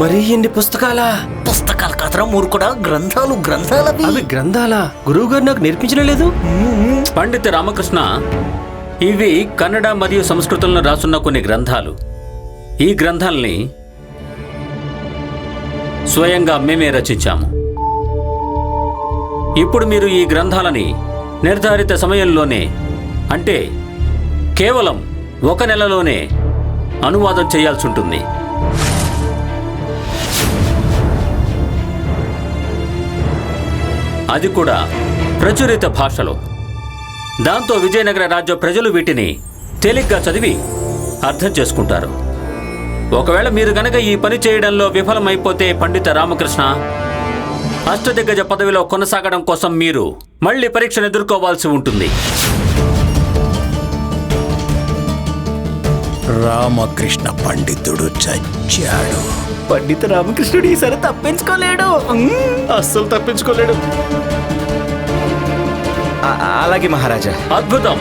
మరి ఎన్ని పుస్తకాలా? పుస్తకాల కథరా మూర్ఖుడా గ్రంథాలు గ్రంథాలవి. అవి గ్రంథాలా? గురువు గారు నాకు నేర్పించలేదు పండిత రామకృష్ణ ఇవి కన్నడ మరియు సంస్కృతంలో రాసున్న కొన్ని గ్రంథాలు. ఈ గ్రంథాల్ని స్వయంగా మేమే రచించాము. ఇప్పుడు మీరు ఈ గ్రంథాలని నిర్ధారిత సమయంలోనే అంటే కేవలం ఒక నెలలోనే అనువాదం చేయాల్సి ఉంటుంది. అది కూడా ప్రచురిత భాషలో. దాంతో విజయనగర రాజ్య ప్రజలు వీటిని తేలిగ్గా చదివి అర్థం చేసుకుంటారు. ఒకవేళ మీరు గనక ఈ పని చేయడంలో విఫలమైపోతే పండిత రామకృష్ణ అష్టదిగ్గజ పదవిలో కొనసాగడం కోసం మీరు మళ్ళీ పరీక్షను ఎదుర్కోవాల్సి ఉంటుంది. రామకృష్ణ పండితుడు చచ్చాడు. పండిత రామకృష్ణుడు ఈసారి తప్పించుకోలేడు. అస్సలు తప్పించుకోలేడు. అలాగే మహారాజా. అద్భుతం.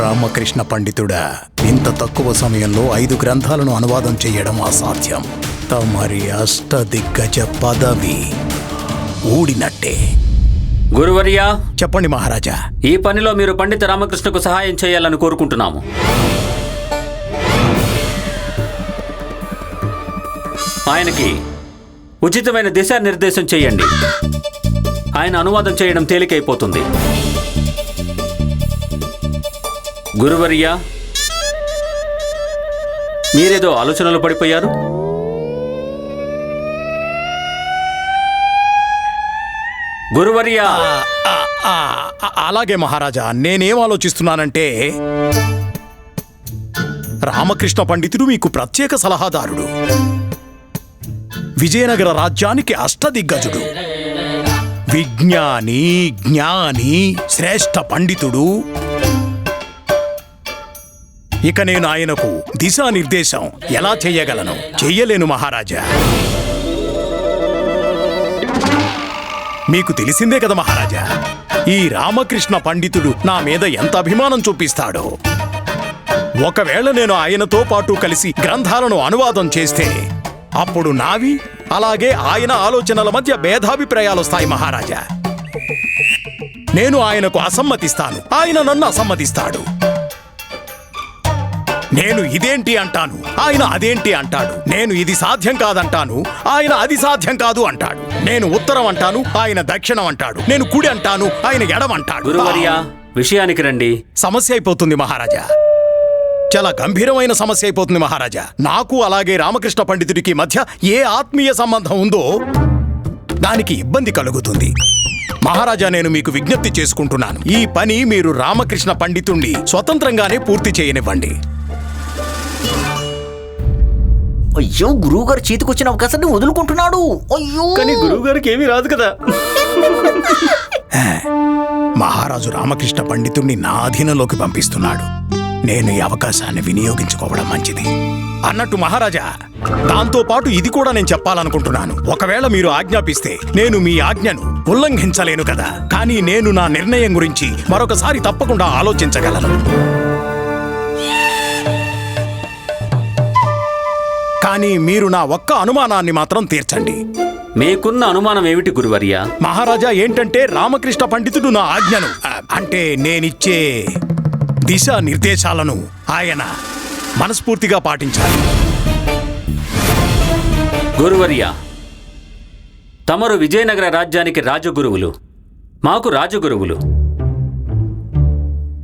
రామకృష్ణ పండితుడా ఇంత తక్కువ సమయంలో ఐదు గ్రంథాలను అనువాదం చేయడం అసాధ్యం. తమరి అష్టదిగ్గజ పదవి ఊడినట్టే. గురువర్యా చెప్పండి మహారాజా. ఈ పనిలో మీరు పండిత రామకృష్ణకు సహాయం చేయాలని కోరుకుంటున్నాము. ఆయనకి ఉచితమైన దిశానిర్దేశం చేయండి. ఆయన అనువాదం చేయడం తేలికైపోతుంది. గురువర్య మీరేదో ఆలోచనలు పడిపోయారు? గురువర్యా! అలాగే మహారాజా నేనేం ఆలోచిస్తున్నానంటే రామకృష్ణ పండితుడు మీకు ప్రత్యేక సలహాదారుడు. విజయనగర రాజ్యానికి అష్టదిగ్గజుడు. విజ్ఞాని జ్ఞాని శ్రేష్ఠ పండితుడు. ఇక నేను ఆయనకు దిశానిర్దేశం ఎలా చేయగలను? చెయ్యలేను మహారాజా. మీకు తెలిసిందే కదా మహారాజా ఈ రామకృష్ణ పండితుడు నా మీద ఎంత అభిమానం చూపిస్తాడో. ఒకవేళ నేను ఆయనతో పాటు కలిసి గ్రంథాలను అనువాదం చేస్తే అప్పుడు నావి అలాగే ఆయన ఆలోచనల మధ్య భేదాభిప్రాయాలు వస్తాయి మహారాజా. నేను ఆయనకు అసమ్మతిస్తాను. ఆయన నన్ను అసమ్మతిస్తాడు. నేను ఇదేంటి అంటాను? ఆయన అదేంటి అంటాడు? నేను ఇది సాధ్యం కాదంటాను. ఆయన అది సాధ్యం కాదు అంటాడు. నేను ఉత్తరం అంటాను ఆయన దక్షిణం అంటాడు. నేను కుడి అంటాను ఆయన ఎడం అంటాడు. గురువర్య విషయానికి రండి. సమస్య అయిపోతుంది మహారాజా. చాలా గంభీరమైన సమస్య అయిపోతుంది మహారాజా. నాకు అలాగే రామకృష్ణ పండితుడికి మధ్య ఏ ఆత్మీయ సంబంధం ఉందో దానికి ఇబ్బంది కలుగుతుంది. మహారాజా నేను మీకు విజ్ఞప్తి చేసుకుంటున్నాను. ఈ పని మీరు రామకృష్ణ పండితుణ్ణి స్వతంత్రంగానే పూర్తి చేయనివ్వండి. అయ్యో గురువు గారు చేతికొచ్చిన అవకాశాన్ని వదులుకుంటున్నాడు. అయ్యో. కానీ గురువు గారికి ఏమీ రాదు కదా. మహారాజు రామకృష్ణ పండితుణ్ణి నా అధీనంలోకి పంపిస్తున్నాడు. నేను ఈ అవకాశాన్ని వినియోగించుకోవడం మంచిది. అన్నట్టు మహారాజా దాంతో పాటు ఇది కూడా నేను చెప్పాలనుకుంటున్నాను. ఒకవేళ మీరు ఆజ్ఞాపిస్తే నేను మీ ఆజ్ఞను ఉల్లంఘించలేను కదా. కానీ నేను నా నిర్ణయం గురించి మరొకసారి తప్పకుండా ఆలోచించగలను. కానీ మీరు నా ఒక్క అనుమానాన్ని మాత్రం తీర్చండి. మీకున్న అనుమానం ఏమిటి గురువర్య? మహారాజా ఏంటంటే రామకృష్ణ పండితుడు నా ఆజ్ఞను. అంటే నేనిచ్చే దిశ నిర్దేశాలను ఆయన మనస్ఫూర్తిగా పాటించాలి. గురువర్య తమరు విజయనగర రాజ్యానికి రాజగురువులు మాకు రాజగురువులు.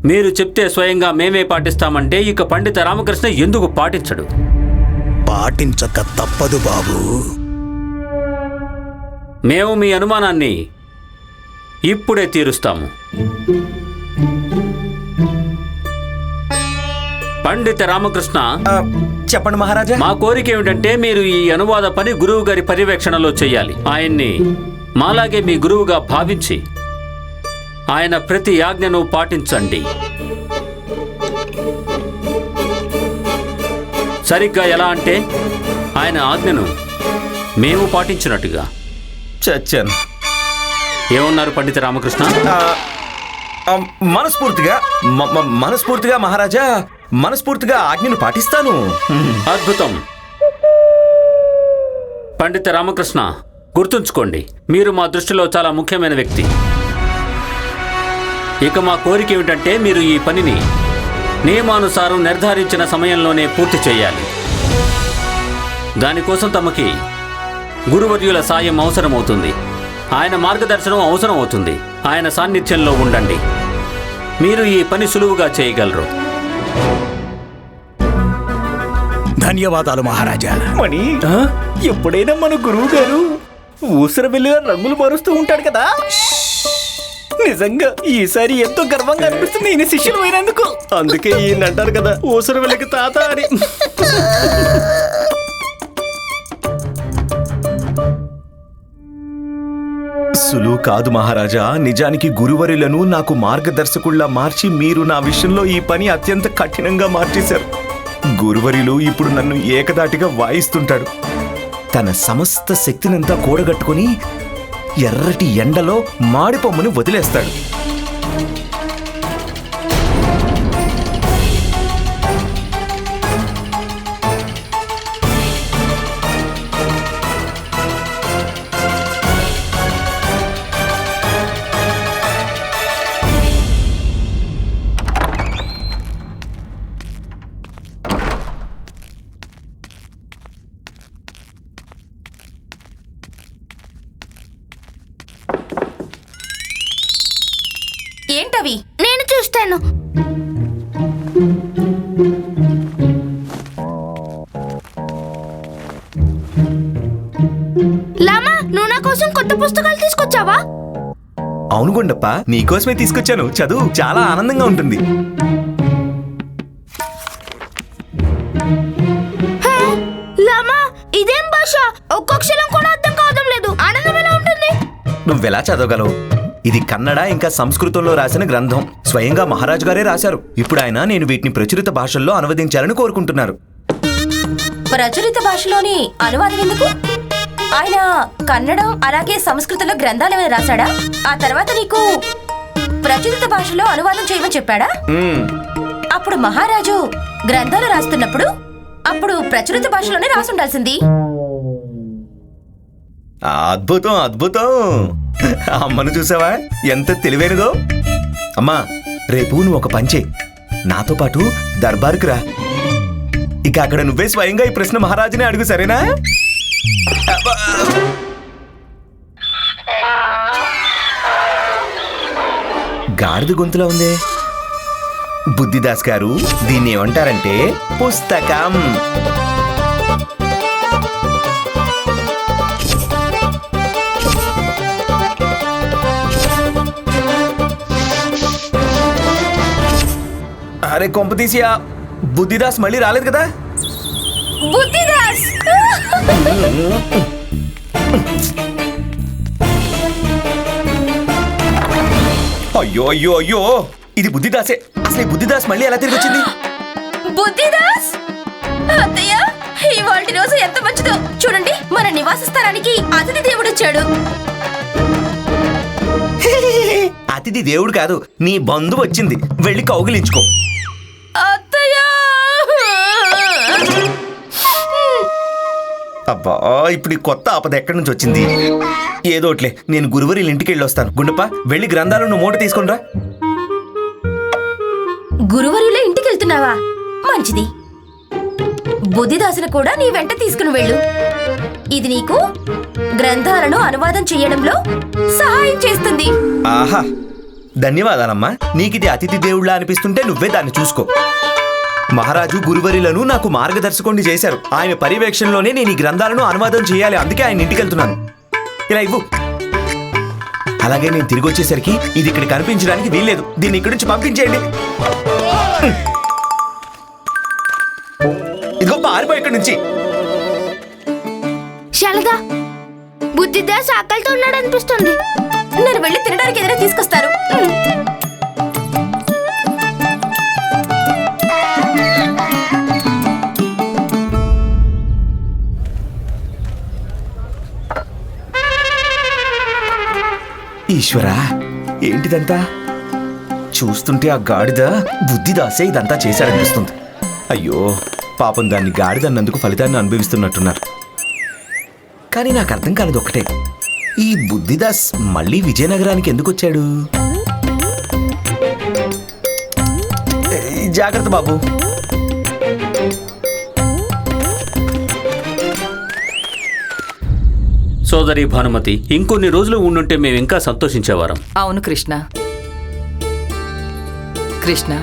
మీరు చెప్తే స్వయంగా మేమే పాటిస్తామంటే ఇక పండిత రామకృష్ణ ఎందుకు పాటించడు? పాటించక తప్పదు బాబు. మేము మీ అనుమానాన్ని ఇప్పుడే తీరుస్తాము. పండిత రామకృష్ణ చెప్పండి మహారాజా. మా కోరిక ఏమిటంటే మీరు ఈ అనువాద పని గురువు గారి పర్యవేక్షణలో చేయాలి. ఆయన్ని మాలాగే మీ గురువుగా భావించి ఆయన ప్రతి ఆజ్ఞను పాటించండి. సరిగ్గా ఎలా అంటే ఆయన ఆజ్ఞను మేము పాటించినట్టుగా. చచ్చాను. ఏమన్నారు పండిత రామకృష్ణ? మనస్ఫూర్తిగా మనస్ఫూర్తిగా మహారాజా. మనస్ఫూర్తిగా ఆజ్ఞను పాటిస్తాను. అద్భుతం. పండిత రామకృష్ణ గుర్తుంచుకోండి మీరు మా దృష్టిలో చాలా ముఖ్యమైన వ్యక్తి. ఇక మా కోరిక ఏమిటంటే మీరు ఈ పనిని నియమానుసారం నిర్ధారించిన సమయంలోనే పూర్తి చేయాలి. దానికోసం తమకి గురువర్యుల సాయం అవసరమవుతుంది. ఆయన మార్గదర్శనం అవసరం అవుతుంది ఆయన సాన్నిధ్యంలో ఉండండి. మీరు ఈ పని సులువుగా చేయగలరు. ధన్యవాదాలు మహారాజా. మణి ఎప్పుడైనా మన గురువు గారు ఊసర వెళ్ళిన రంగులు మారుస్తూ ఉంటాడు కదా? నిజంగా ఈసారి ఎంతో గర్వంగా అనిపిస్తుంది ఈయన శిష్యులు అయినందుకు. అందుకే ఈయన అంటారు కదా ఊసరు వెళ్ళకి తాత అని. సులువు కాదు మహారాజా. నిజానికి గురువరులను నాకు మార్గదర్శకుల్లా మార్చి మీరు నా విషయంలో ఈ పని అత్యంత కఠినంగా మార్చేశారు. గురువరిలు ఇప్పుడు నన్ను ఏకదాటిగా వాయిస్తుంటాడు తన సమస్త శక్తినంతా కూడగట్టుకుని ఎర్రటి ఎండలో మాడిపొమ్మను వదిలేస్తాడు. ఏంటవి నేను చూస్తాను. లామా నువ్వు నా కోసం కొత్త పుస్తకాలు తీసుకొచ్చావా? అవును గుండప్ప నీకోసమే తీసుకొచ్చాను. చదువు చాలా ఆనందంగా ఉంటుంది. లామా ఇదేం భాష? ఒక్క అక్షరం కూడా అర్థం కావడం లేదు. ఆనందం ఎలా ఉంటుంది? నువ్వెలా చదవగలవు? ఇది కన్నడ ఇంకా సంస్కృతంలో రాసిన గ్రంథం. స్వయంగా మహారాజు గారే రాశారు. ఇప్పుడు ఆయన నేను వీటిని ప్రచురిత భాషల్లో అనువదించాలని కోరుకుంటున్నారు. ప్రచురిత భాషలోని అనువాదం ఎందుకు? ఆయన కన్నడం అలాగే సంస్కృతంలో గ్రంథాలు ఏమైనా రాశాడా? ఆ తర్వాత నీకు ప్రచురిత భాషలో అనువాదం చేయమని చెప్పాడా. అప్పుడు మహారాజు గ్రంథాలు రాస్తున్నప్పుడు అప్పుడు ప్రచురిత భాషలోనే రాసుండాల్సింది. అద్భుతం అద్భుతం. అమ్మను చూసావా? ఎంత తెలివైనదో. అమ్మా రేపు నువ్వు ఒక పంచే నాతో పాటు దర్బారుకు రా. ఇక అక్కడ నువ్వే స్వయంగా ఈ ప్రశ్న మహారాజునే అడుగు సరేనా? గాడిద గొంతులో ఉందే. బుద్ధిదాస్ గారు దీన్ని ఏమంటారంటే పుస్తకం. అరే కొంప తీసి ఆ బుద్ధిదాస్ మళ్ళీ రాలేదు కదా? బుద్ధిదాస్! అయ్యో అయ్యో అయ్యో! ఇది బుద్ధిదాసే. అసలు ఈ బుద్ధిదాస్ మళ్ళీ ఎలా తిరిగి వచ్చింది? బుద్ధిదాస్! అత్తయ్య ఇవాళ రోజు ఎంత మంచిదో. చూడండి మన నివాస స్థలానికి అతిథి దేవుడు వచ్చాడు. అతిథి దేవుడు కాదు నీ బంధు వచ్చింది. వెళ్ళి కౌగిలించుకో. అబ్బా ఇప్పుడు ఈ కొత్త ఆపద ఎక్కడి నుంచి వచ్చింది? ఏదోట్లే నేను గురువరి ఇంటికి వెళ్ళి వస్తాను. గుండప్ప వెళ్ళి గ్రంథాలను మూట తీసుకుని రా. గురువరులే ఇంటికి వెళ్తున్నావా? మంచిది. బుద్ధిదాసును కూడా నీ వెంట తీసుకుని వెళ్ళు. ఇది నీకు గ్రంథాలను అనువాదం చేయడంలో సహాయం చేస్తుంది. ఆహా. ధన్యవాదాలమ్మా. నీకిది అతిథి దేవుళ్ళ అనిపిస్తుంటే నువ్వే దాన్ని చూసుకో. మహారాజు గురువరిలను నాకు మార్గదర్శకుడిని చేశారు. ఆయన పర్యవేక్షణలోనే నేను ఈ గ్రంథాలను అనువాదం చేయాలి. అందుకే ఆయన ఇంటికి వెళ్తున్నాను ఇలా ఇవ్వు. అలాగే నేను తిరిగి వచ్చేసరికి ఇది ఇక్కడ కనిపించడానికి వీల్లేదు. దీన్ని ఇక్కడి నుంచి పంపించేయండి. ఇదిగో పారిపో ఇక్కడి నుంచి. శారదా బుద్ధిదాస్ ఆకలితో ఉన్నాడు అనిపిస్తుంది నేను వెళ్ళి తినడానికి ఏదైనా తీసుకొస్తారు. ఈశ్వరా ఏంటిదంతా? చూస్తుంటే ఆ గాడిద బుద్ధిదాసే ఇదంతా చేశాడనిపిస్తుంది అయ్యో పాపం దాన్ని గాడిదన్నందుకు ఫలితాన్ని అనుభవిస్తున్నట్టున్నారు. కానీ నాకు అర్థం కాలేదు ఒకటే ఈ బుద్ధిదాస్ మళ్ళీ విజయనగరానికి ఎందుకు వచ్చాడు? జాగ్రత్త బాబు. సోదరి భానుమతి ఇంకొన్ని రోజులు ఉండుంటే మేము ఇంకా సంతోషించేవారం. అవును కృష్ణ. కృష్ణ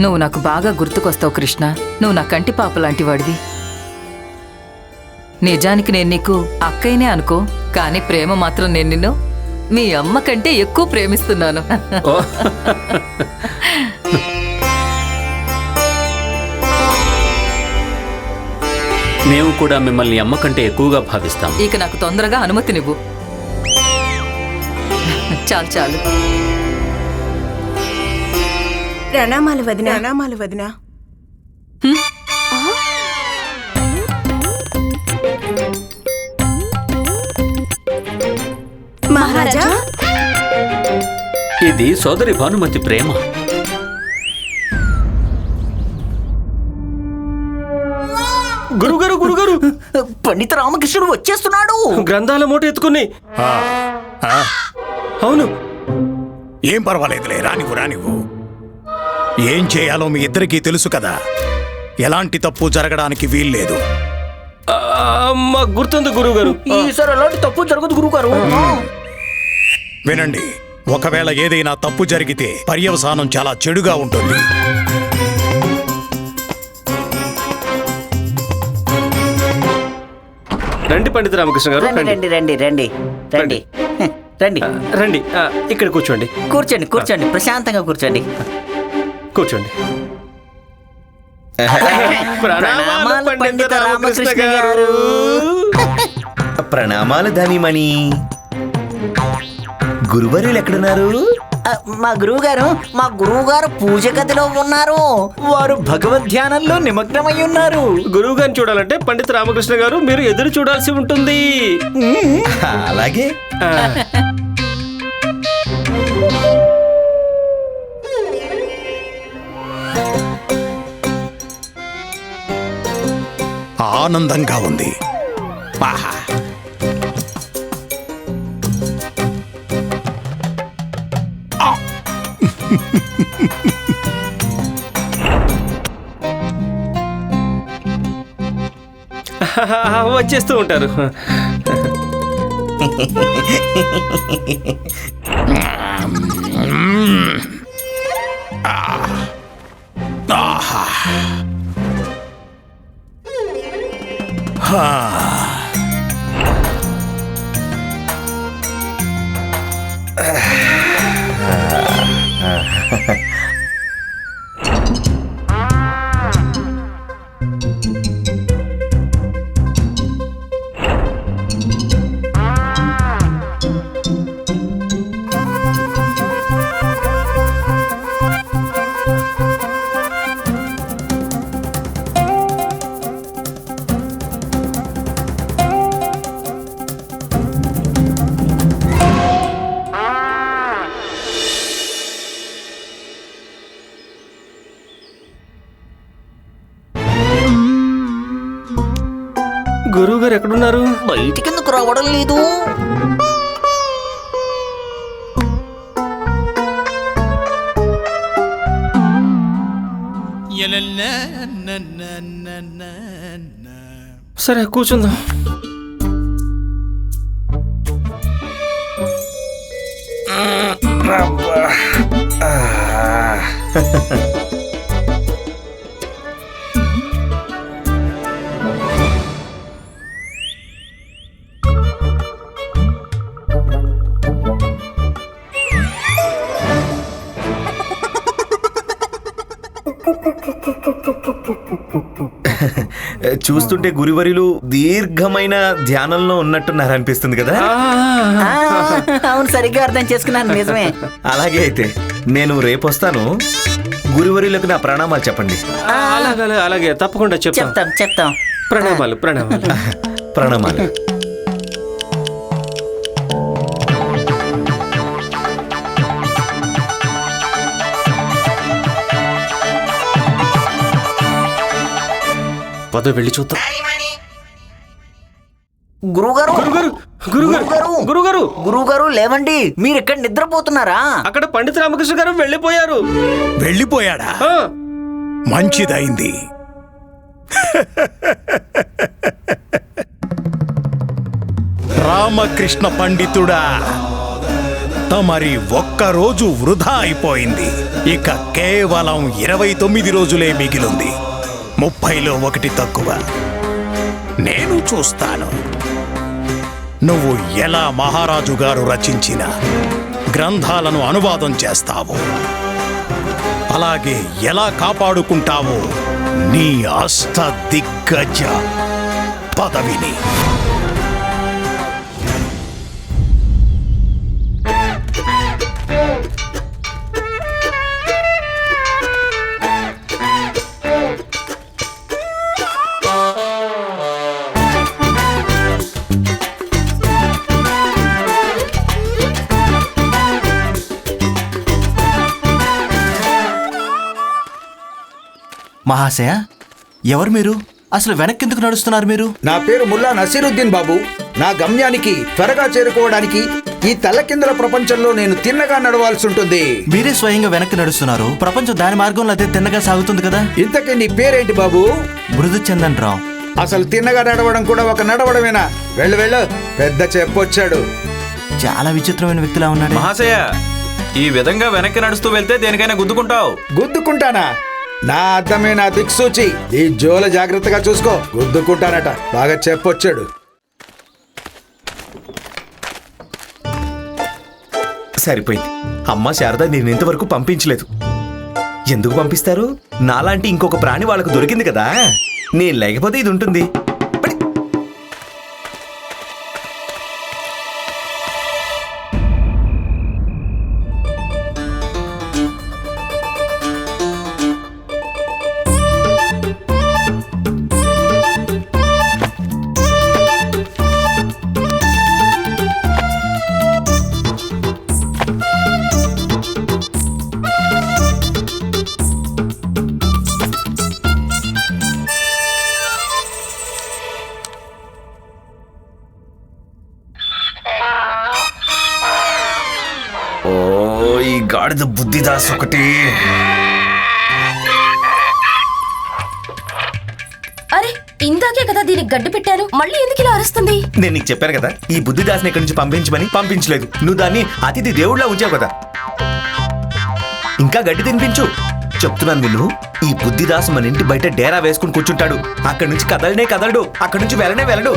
నువ్వు నాకు బాగా గుర్తుకొస్తావు కృష్ణ. నువ్వు నా కంటి పాప లాంటి వాడివి. నిజానికి నేను నీకు అక్కయ్యనే అనుకో కానీ ప్రేమ మాత్రం నేను నిన్ను మీ అమ్మ కంటే ఎక్కువ ప్రేమిస్తున్నాను. మేము కూడా మిమ్మల్ని అమ్మ కంటే ఎక్కువగా భావిస్తాం. ఇక నాకు తొందరగా అనుమతినివ్వు. చాలు చాలు. ప్రణామాలు వదిన. ప్రణామాలు వదిన. ఇది సోదరి భానుమతి ప్రేమ. గురుగారు గురుగారు పండిత రామకృష్ణుడు వచ్చేస్తున్నాడు. గ్రంథాల మూట ఎత్తుకుని. ఆ, ఆ, అవును. ఏం పర్వాలేదులే రానివ్వు రానివ్వు. ఏం చేయాలో మీ ఇద్దరికీ తెలుసు కదా. ఎలాంటి తప్పు జరగడానికి వీల్లేదు. మాకు గుర్తుంది గురుగారు. ఈసారి ఎలాంటి తప్పు జరగదు గురుగారు. వినండి ఒకవేళ ఏదైనా తప్పు జరిగితే పర్యవసానం చాలా చెడుగా ఉంటుంది. రండి పండిత రామకృష్ణ గారు రండి రండి. రండి రండి రండి రండి. ఇక్కడ కూర్చోండి. కూర్చోండి కూర్చోండి. ప్రశాంతంగా కూర్చోండి. కూర్చోండి. ప్రణామాలు పండిత రామకృష్ణ గారు. ప్రణామాలు ధనిమణి. గురువర్యులు ఎక్కడున్నారు? మా గురువు గారు మా గురువు గారు పూజ గదిలో ఉన్నారు. వారు భగవద్ ధ్యానంలో నిమగ్నమై ఉన్నారు. గురువు గారిని చూడాలంటే పండిత రామకృష్ణ గారు మీరు ఎదురు చూడాల్సి ఉంటుంది. అలాగే. ఆనందంగా ఉంది. ఆహా. వచ్చేస్తూ ఉంటారు. ఆహా. ఎక్కడున్నారు? బయటికి ఎందుకు రావడం లేదు. సరే కూర్చుందాం. చూస్తుంటే గురువర్యులు దీర్ఘమైన ధ్యానంలో ఉన్నట్టున్నారు అనిపిస్తుంది కదా? ఆ, అవును సరిగ్గా అర్థం చేసుకున్నాను నిజమే. అలాగే అయితే నేను రేపు వస్తాను గురువర్యులకు నా ప్రణామాలు చెప్పండి. అలాగే అలాగే, అలాగే తప్పకుండా చెప్తాం. చెప్తాం చెప్తాం. ప్రణామాలు ప్రణామాలు. ప్రణామాలు. పద వెళ్ళి చూద్దాం. గురుగారు. గురుగారు గురుగారు గురుగారు. గురువుగారు లేవండి. మీరు ఇక్కడ నిద్రపోతున్నారా? అక్కడ పండిత రామకృష్ణ గారు వెళ్ళిపోయారు. వెళ్ళిపోయాడా? ఆ, మంచిదైంది. రామకృష్ణ పండితుడా తమరి ఒక్కరోజు వృధా అయిపోయింది. ఇక కేవలం ఇరవై తొమ్మిది రోజులే మిగిలింది. ముప్పైలో ఒకటి తక్కువ. నేను చూస్తాను. నువ్వు ఎలా మహారాజు గారు రచించిన గ్రంథాలను అనువాదం చేస్తావు? అలాగే ఎలా కాపాడుకుంటావో? నీ అష్ట దిగ్గజ పదవిని. మహాశయ ఎవరు మీరు? అసలు వెనక్కిందుకు నడుస్తున్నారు మీరు? నా పేరు ముల్లా నసీరుద్దీన్ బాబు. నా గమ్యానికి త్వరగా చేరుకోవడానికి ఈ తల్లకిందుల ప్రపంచంలో నేను తిన్నగా నడవాల్సి ఉంటుంది. మీరే స్వయంగా వెనక్కి నడుస్తున్నారు. ప్రపంచం దాని మార్గంలో అదే తిన్నగా సాగుతుంది కదా? ఇంతకీ నీ పేరేంటి బాబు? మృదు చందన్ రావు. అసలు తిన్నగా నడవడం కూడా ఒక నడవడమేనా? వెళ్ళు వెళ్ళు. పెద్ద చెప్పొచ్చాడు చాలా విచిత్రమైన వ్యక్తిలా ఉన్నాడు. మహాశయ ఈ విధంగా వెనక్కి నడుస్తూ వెళ్తే దేనికైనా గుద్దుకుంటావు. గుద్దుకుంటానా? నా అర్థమే నా దిక్సూచి. ఈ జోల జాగ్రత్తగా చూసుకో. గుద్దుకుంటానట బాగా చెప్పొచ్చాడు. సరిపోయింది. అమ్మ శారద నేను ఇంతవరకు పంపించలేదు. ఎందుకు పంపిస్తారు? నాలాంటి ఇంకొక ప్రాణి వాళ్ళకు దొరికింది కదా. నేను లేకపోతే ఇది ఉంటుంది. బుద్ధిదాస్ ఒకటి. అరే ఇందాకే కదా దీనికి గడ్డి పెట్టాను. మళ్ళీ ఎందుకు ఇలా అరుస్తుంది? నేను నీకు చెప్పాను కదా ఈ బుద్ధిదాస్ని ఇక్కడి నుంచి పంపించమని పంపించలేదు. నువ్వు దాన్ని అతిథి దేవుళ్ళ ఉంచావు కదా. ఇంకా గడ్డి తినిపించు. చెప్తున్నాను వీళ్ళు ఈ బుద్ధిదాస్ మన ఇంటి బయట డేరా వేసుకుని కూర్చుంటాడు. అక్కడి నుంచి కదలనే కదలడు అక్కడి నుంచి వెళ్ళనే వెళ్ళడు.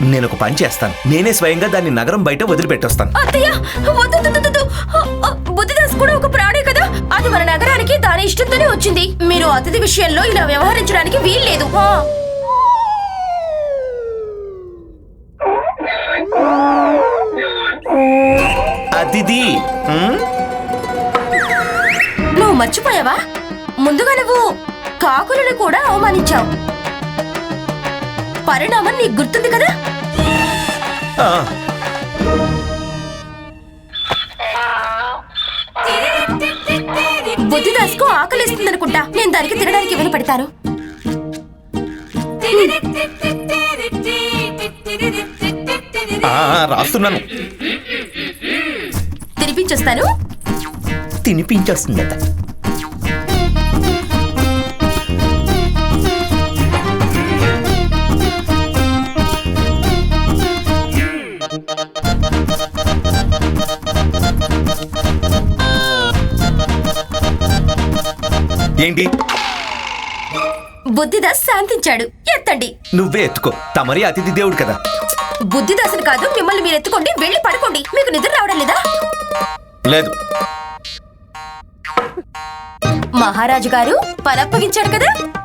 నేను ఒక పని చేస్తాను. నేనే స్వయంగా దాన్ని నగరం బయట వదిలిపెట్టొస్తాను. బుద్ధిదాస్ కూడా ఒక ప్రాణే కదా? అది మన నగరానికి దాని ఇష్టంతోనే వచ్చింది. మీరు అతిథి విషయంలో ఇలా వ్యవహరించడానికి వీల్లేదు. అతిథి నువ్వు మర్చిపోయావా? ముందుగా నువ్వు కాకులను కూడా అవమానించావు. పరిణామం నీకు గుర్తుంది కదా? ఆ, బుద్ధిదాస్కు ఆకలిస్తుందనుకుంటా. నేను దానికి తినడానికి ఇవ్వని పెడతాను రాస్తున్నాను. తినిపించేస్తాను? తినిపించేస్తుందట ఏంటి? బుద్ధిదాస్ శాంతించాడు. ఎత్తండి. నువ్వే ఎత్తుకో. తమరి అతిథి దేవుడు కదా. బుద్ధిదాసుని కాదు మిమ్మల్ని మీరు ఎత్తుకోండి వెళ్ళి పడుకోండి. మీకు నిద్ర రావడం లేదా? లేదు. మహారాజు గారు పనప్పగించాడు కదా?